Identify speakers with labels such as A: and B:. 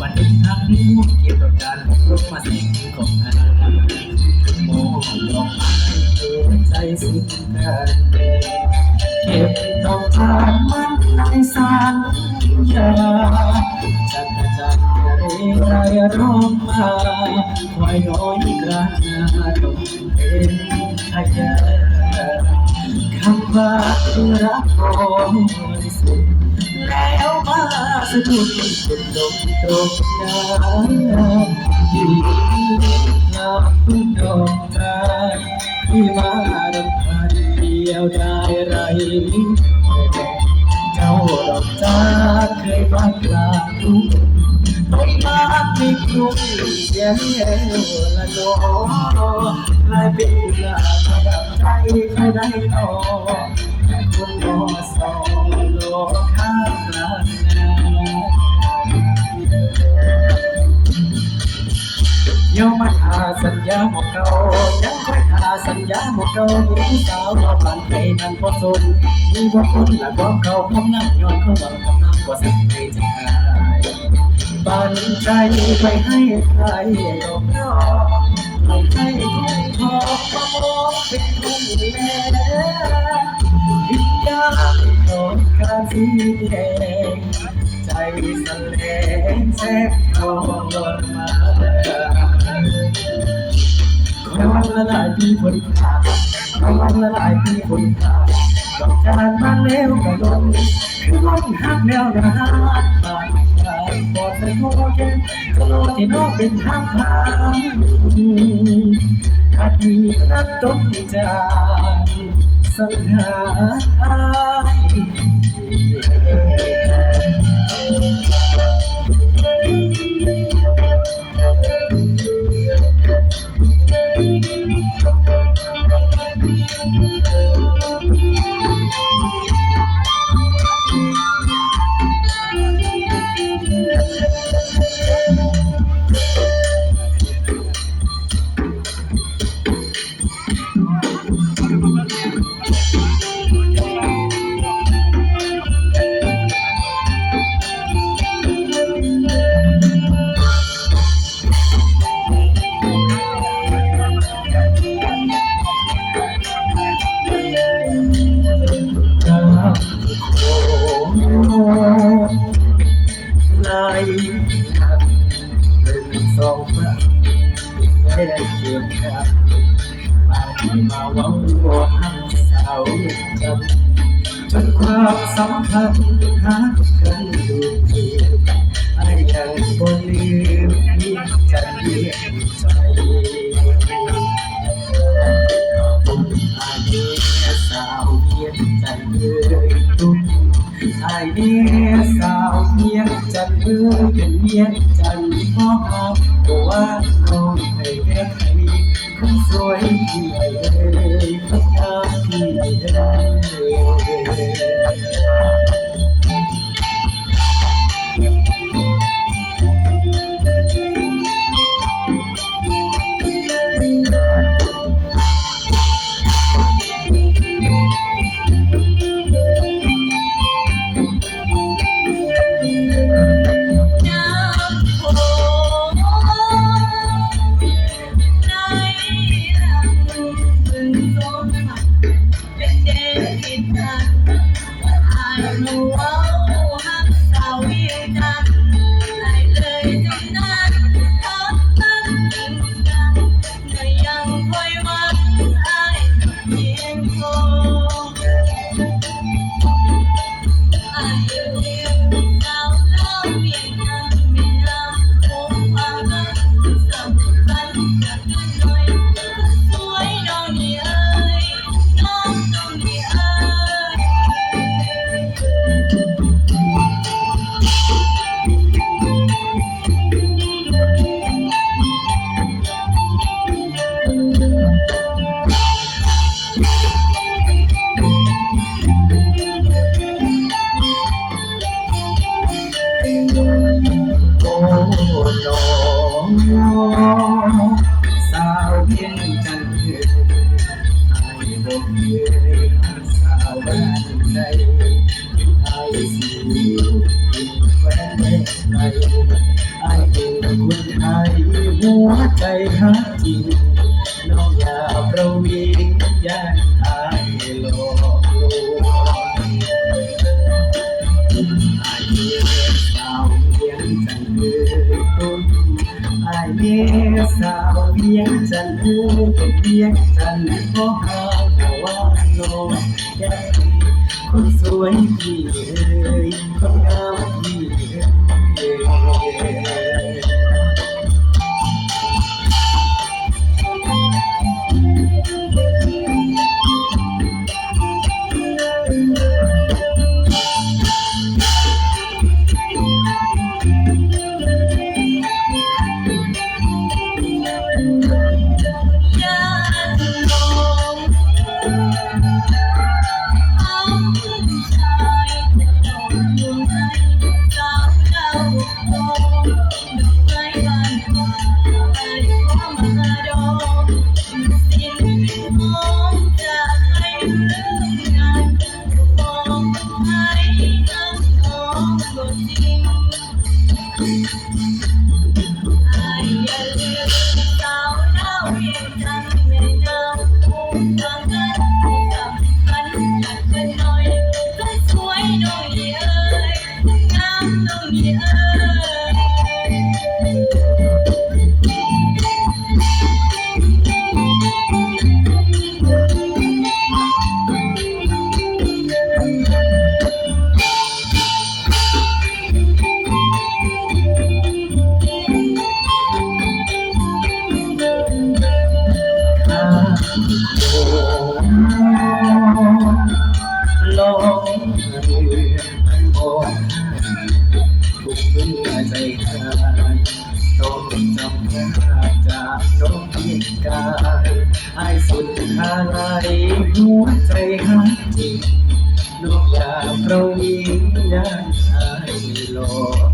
A: วันนี้ทางนี้เกี่ยวกับการลงมาสิ่งของอาโมลงมาเปิดใจสิ่งกันเก็บต้องทานมันในสัญญาจักรจันทร์เรไรร้องมาควายน้อยกลางนาต้องเป็นขยะคำว่ารักของบริสุทธิ์ สะดุดเป็นลมตรงนั้นที่ลาพุ่งดอกตาที่มารำพันเดียวได้ไรเจ้าดอกจ้าเคยบ้ากลางทุ่งไม่มาไม่กรุงเสียงเอวละโนกลายเป็นลาประดับใจใครได้ต่อ สัญญาหมกเก่ายังคอยทาสัญญาหมกเก่ามีสาวรอผ่านไปนั่นพอสนมีบ่คนละความเขาพร้อมนั่งย้อนเขาหวังกำลังกว่าสักใครจะหายปันใจไปให้ใครดอกนอไม่ให้คนพอมามองเป็นคนแม่วิญญาณของการสีแดงใจสั่นแรงแทบทรมาน วันละหลายปีคนขาดคอยวันละหลายปีคนขาดดอกจานมาแล้วก็ลงคือวันหักแนวนาบานบานปอดใส่โมเกนตลอที่นอกเป็นทางผ่านถ้ามีรักต้องจากสังหาร ไหลหักเป็นสองฝั่งไม่ได้เกี่ยวกันมาที่มาวังว่าหักสาวจำจนความสัมพันธ์หักกันดูเพียงไอ้ยังบ่ลืมที่จะเลี้ยงใจผมอาเนียสาวเพียงจันเลยตุ้มอาเนียสาวเพียง เลยเป็นเมียจันพ่อหาบอกว่าน้องให้แก้ไขคนสวยที่ไหนเลยพัฒนาที่ไหน
B: เลย
A: ใจฮักจริงน้องอย่าประวิงย่านอายหลอกลวงไอ้เมียสาวเวียงจันทร์เอ่ยต้นไอ้เมียสาวเวียงจันทร์เอ่ยเวียงจันทร์ก็หาว่าน้องแก้มคนสวยพี่เอ๋ยคนงาม
B: Oh, ลงรือ
A: บอกทุกเมื่อใจหายต้องจำพาจากน้องพียงกายไอ้สุดทาลายหัวใจหักจริงนกอยากเรายิงยันไอ้หลอก